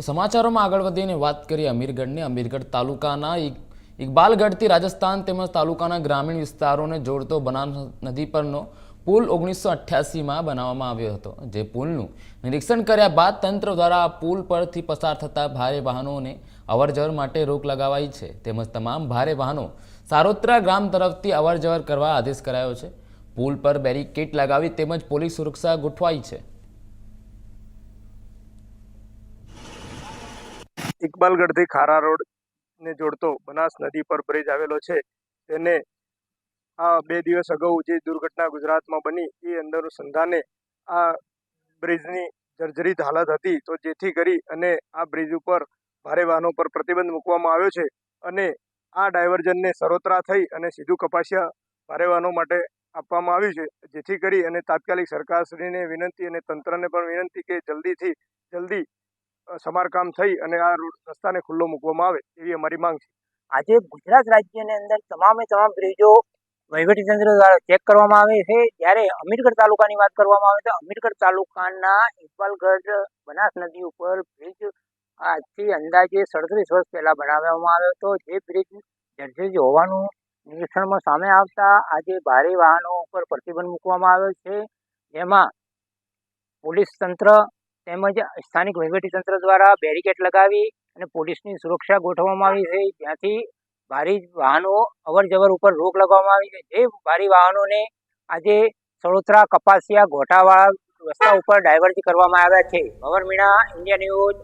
તો સમાચારોમાં આગળ વધીને વાત કરીએ અમીરગઢની. અમીરગઢ તાલુકાના ઇક- ઇકબાલગઢથી રાજસ્થાન તેમજ તાલુકાના ગ્રામીણ વિસ્તારોને જોડતો બનાસ નદી પરનો પુલ ઓગણીસો અઠ્યાસીમાં બનાવવામાં આવ્યો હતો. જે પુલનું નિરીક્ષણ કર્યા બાદ તંત્ર દ્વારા આ પુલ પરથી પસાર થતા ભારે વાહનોને અવરજવર માટે રોક લગાવાઈ છે. તેમજ તમામ ભારે વાહનો સારોત્રા ગ્રામ તરફથી અવરજવર કરવા આદેશ કરાયો છે. પુલ પર બેરિકેડ લગાવી તેમજ પોલીસ સુરક્ષા ગોઠવાઈ છે. ઇકબાલગઢથી ખારા રોડ ને જોડતો બનાસ નદી પર બ્રિજ આવેલો છે. તેને આ બે દિવસ અગાઉ જે દુર્ઘટના ગુજરાતમાં બની, એ અનુસંધાને આ બ્રિજની જર્જરિત હાલત હતી. તો જેથી કરી અને આ બ્રિજ ઉપર ભારે વાહનો પર પ્રતિબંધ મૂકવામાં આવ્યો છે અને આ ડાયવર્ઝનને સરોતરા થઈ અને સીધું કપાસિયા ભારે વાહનો માટે આપવામાં આવ્યું છે. જેથી કરી અને તાત્કાલિક સરકારશ્રીને વિનંતી અને તંત્રને પણ વિનંતી કે જલ્દીથી જલ્દી સમારકામ થઈ અને આ રોડ રસ્તાને ખુલ્લો મૂકવામાં આવે એવી અમારી માંગ છે. આજે ગુજરાત રાજ્યની અંદર તમામે તમામ બ્રિજો વહીવટીતંત્ર દ્વારા ચેક કરવામાં આવે છે. જ્યારે અમીરગઢ તાલુકાની વાત કરવામાં આવે તો અમીરગઢ તાલુકાના ઇકબાલગઢ બનાસ નદી ઉપર બ્રિજ આજથી અંદાજે સડત્રીસ વર્ષ પહેલાં બનાવવામાં આવ્યો હતો. જે બ્રિજ જર્જરિત હોવાનું નિરીક્ષણમાં સામે આવતા આજે ભારે વાહનો ઉપર પ્રતિબંધ મૂકવામાં આવ્યો છે. જેમાં પોલીસ તંત્ર તેમજ સ્થાનિક વહીવટીતંત્ર દ્વારા બેરિકેડ લગાવી અને પોલીસની સુરક્ષા ગોઠવવામાં આવી છે. જ્યાંથી ભારે વાહનો અવર જવર ઉપર રોક લગાવવામાં આવી છે. જે ભારે વાહનોને આજે સળોતરા, કપાસિયા, ઘોટાવાળા રસ્તા ઉપર ડાયવર્ટ કરવામાં આવ્યા છે. ભવર મીણા ઇન્ડિયા ન્યૂઝ